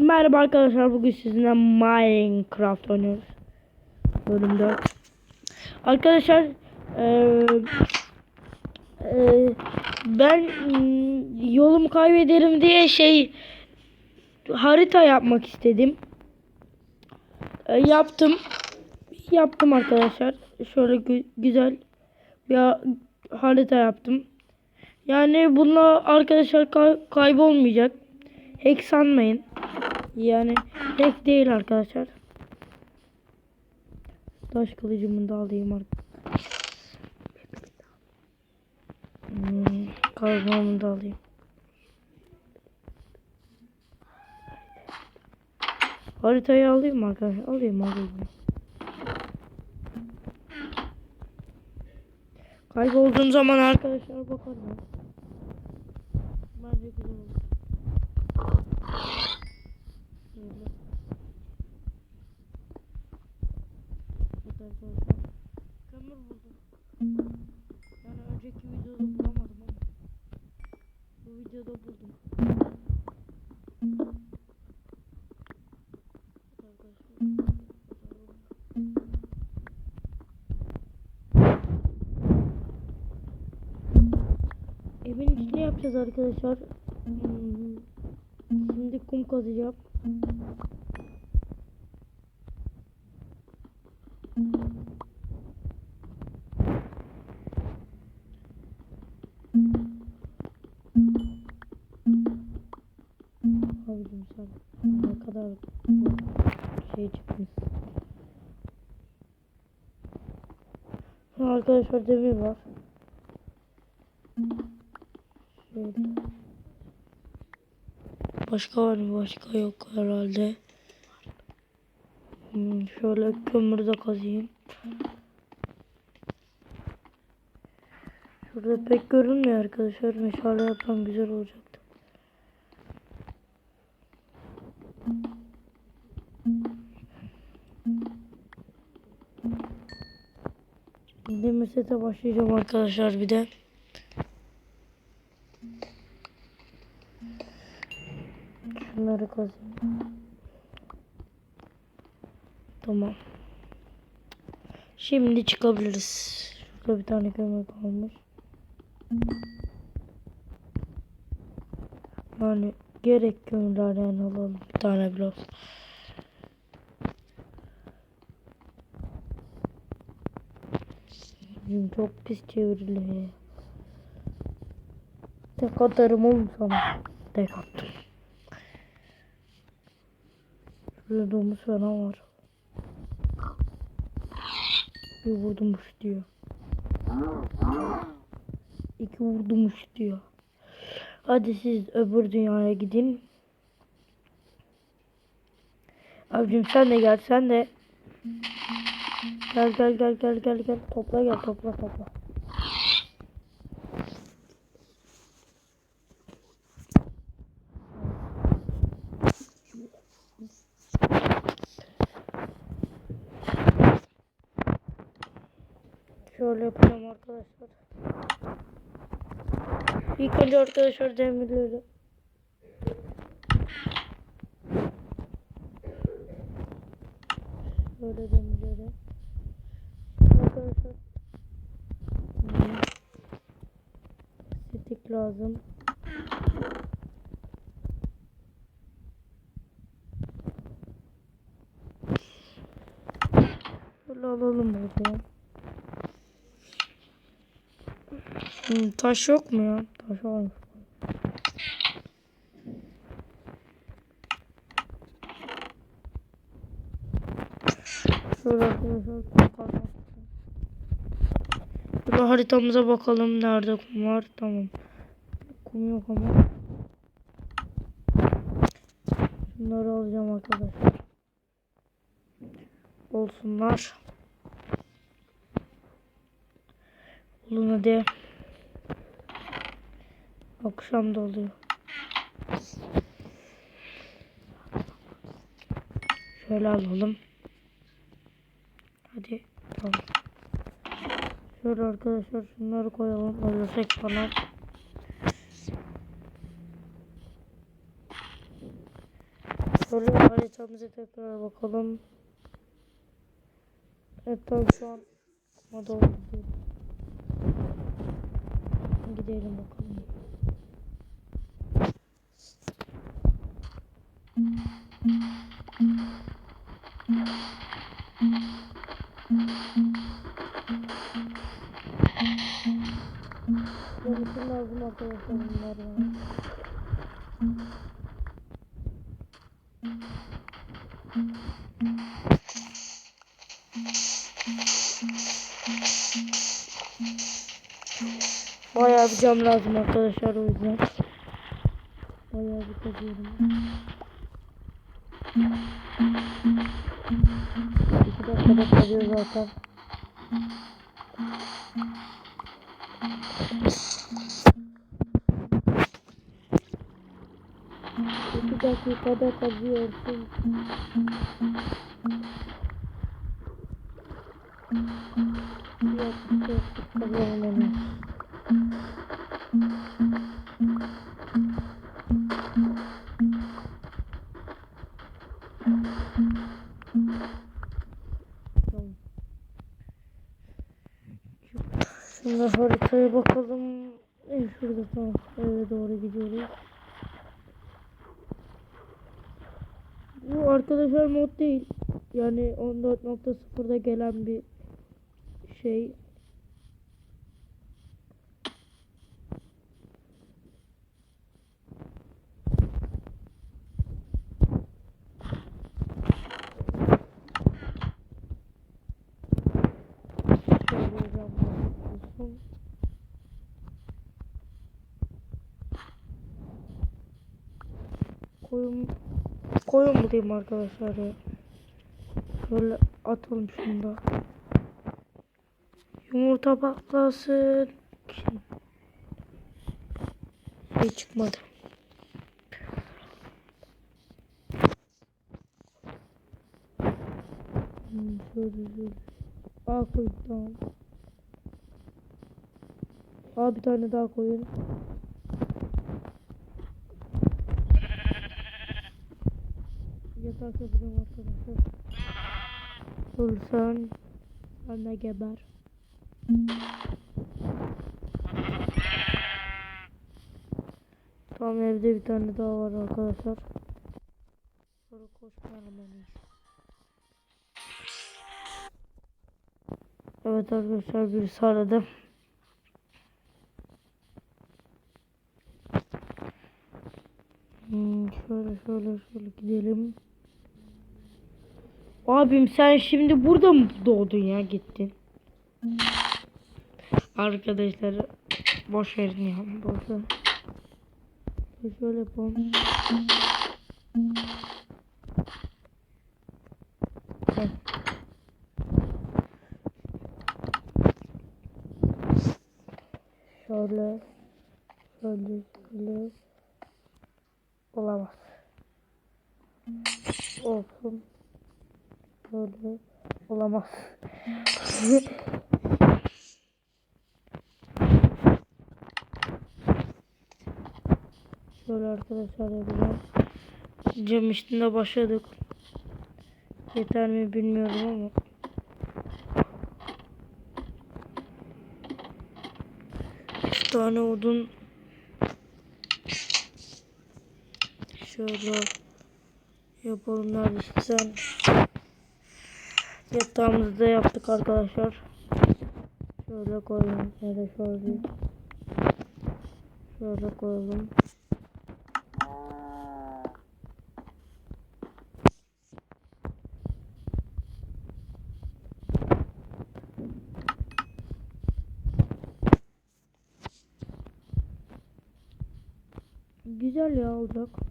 Merhaba arkadaşlar bugün sizinle Minecraft oynuyoruz. Bölüm 4. Arkadaşlar eee, eee, ben yolumu kaybederim diye şey harita yapmak istedim. E, yaptım. Yaptım arkadaşlar. Şöyle gü- güzel bir ha- harita yaptım. Yani bununla arkadaşlar kay- kaybolmayacak. Hack sanmayın. Yani hack değil arkadaşlar. Taş kılıcımı da alayım artık. Hmm, da alayım. Haritayı alayım arkadaşlar? Alayım alayım. Kaybolduğum zaman arkadaşlar bakarım. Bence güzel olur. Böyle. Evet arkadaşlar. Kömür buldum. Yani önceki videoda bulamadım ama. Bu videoda buldum. Evin içine yapacağız arkadaşlar. Hmm, Şimdi kum kazacağım. Ha, Arkadaşlar demir var. Şöyle. Başka var mı? Başka yok herhalde. Hmm, şöyle kömür de kazayım. Şurada pek görünmüyor arkadaşlar. Meşale yapsam güzel olacaktı. Demir sete başlayacağım arkadaşlar bir de. Şunları kazayım. Tamam. Şimdi çıkabiliriz. Şurada bir tane kömür kalmış. Yani gerek kömürler yani alalım. Bir tane bile olsun. Çok pis çevrili. Tek atarım oğlum sana. Tek attım. Şurada domuz falan var. Bir vurdumuş diyor. İki vurdumuş diyor. Hadi siz öbür dünyaya gidin. Abicim sen de gel sen de. Gel gel gel gel gel gel. Topla gel topla topla. Şöyle yapacağım arkadaşlar. İlk önce arkadaşlar demirleri. Şöyle demirleri. Arkadaşlar. Stik lazım. Şöyle alalım buradan. Hmm, taş yok mu ya? Taş varmış. Şöyle arkadaşlar. Şöyle haritamıza bakalım nerede kum var. Tamam. Kum yok ama. Şunları alacağım arkadaşlar. Olsunlar. Olun hadi. Akşam da oluyor. Şöyle alalım. Hadi. Tamam. Şöyle arkadaşlar şunları koyalım. Ölürsek falan. Şöyle haritamıza tekrar bakalım. Evet tamam şu an doğru gidiyoruz. Gidelim bakalım. Dönüşüm bunlar bana. Bayağı bir cam lazım arkadaşlar o yüzden. Bayağı bir kazıyorum. İki dakikada kazıyor zaten. İki dakikada kazıyorsun. Yok, yok. Tamam. Şimdi haritaya bakalım. En şurada tamam. Eve doğru gidiyoruz. Bu arkadaşlar mod değil. Yani 14.0'da gelen bir şey. Koyun koyun diyeyim arkadaşlar ya. Şöyle atalım şunu da. Yumurta patlasın. Şey çıkmadı. Hmm, şöyle şöyle. Aa koyun tamam. Aa bir tane daha koyun. Yatak yapacağım arkadaşlar. Dur sen. Sen de geber. Tamam evde bir tane daha var arkadaşlar. Sonra koşmayalım en iyisi. Evet arkadaşlar birisi aradı. Hmm, şöyle şöyle şöyle gidelim. Abim sen şimdi burada mı doğdun ya gittin? Arkadaşlar boş verin ya boş ver. Şöyle yapalım. Şöyle şöyle şöyle olamaz. Olsun. Böyle olamaz. Şöyle arkadaşlar yapacağım. Cam üstünde başladık. Yeter mi bilmiyorum ama. Üç tane odun. Şöyle yapalım neredesin sen? Yatağımızı da yaptık arkadaşlar. Şöyle koyalım ya da şöyle. Şöyle koyalım. Güzel ya olacak.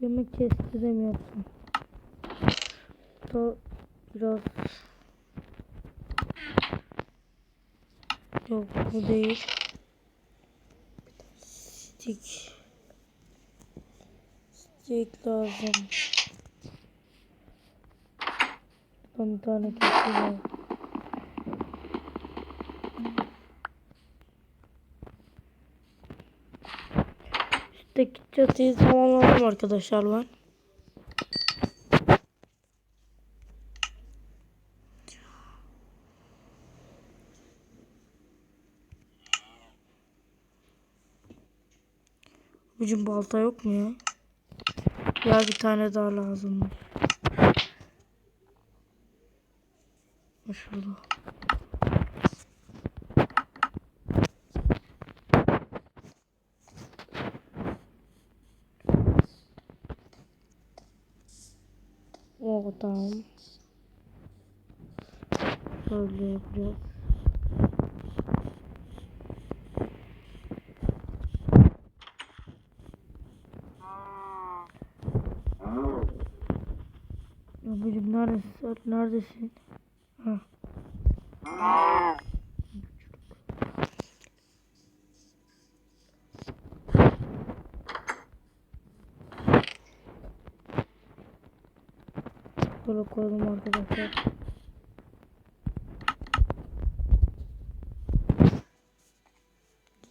Yemek testi de mi yapsam? Da biraz Yok bu değil. Stick. Stick lazım. Bir tane kesti var. Çatıyı tamamladım arkadaşlar ben. Bizim balta yok mu ya? Ya bir tane daha lazım. Şurada. O tamam. Böyle yapacağız. Babacım neredesin? Neredesin? Ha. Böyle koydum arkadaşlar.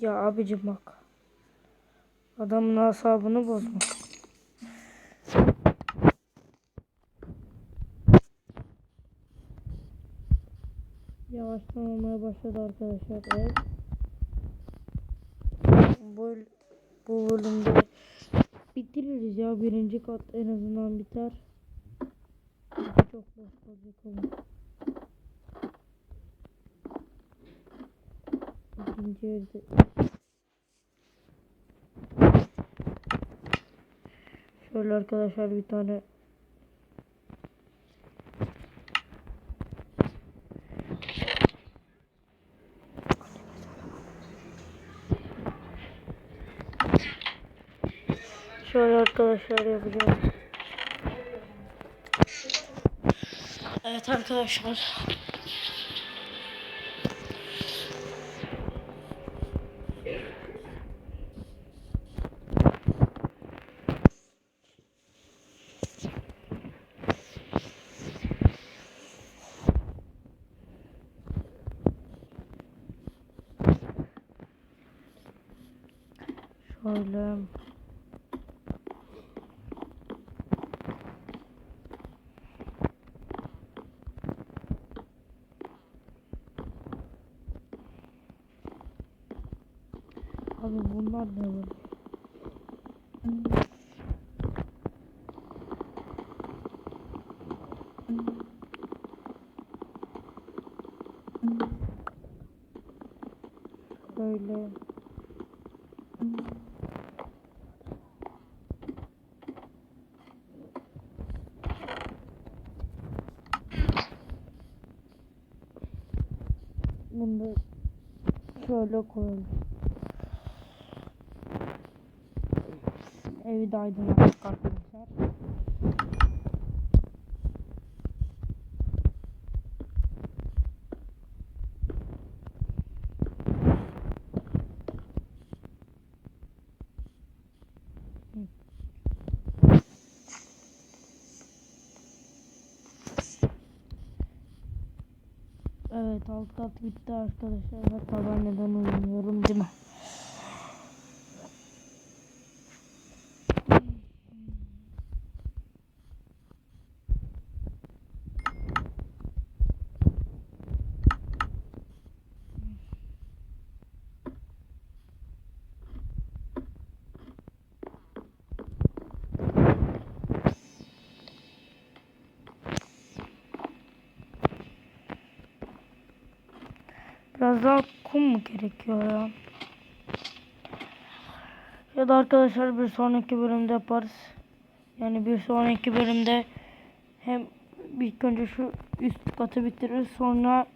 Ya abicim bak. Adamın asabını bozma. Yavaştan olmaya başladı arkadaşlar. Evet. Bu, bu bölümde bitiririz ya. Birinci kat en azından biter. Çok boş kalacak ama. İkinci yerde. Şöyle arkadaşlar bir tane Şöyle arkadaşlar yapacağım. Evet arkadaşlar. Şöyle. Abi bunlar ne var? Böyle. Bunu şöyle koyalım. Evi de aydınlattık arkadaşlar. Evet alt kat bitti arkadaşlar. Hatta ben neden uyumuyorum değil mi? Biraz daha kum mu gerekiyor ya? Ya da arkadaşlar bir sonraki bölümde yaparız. Yani bir sonraki bölümde hem ilk önce şu üst katı bitiririz sonra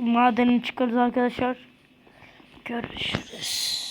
madeni çıkarız arkadaşlar. Görüşürüz.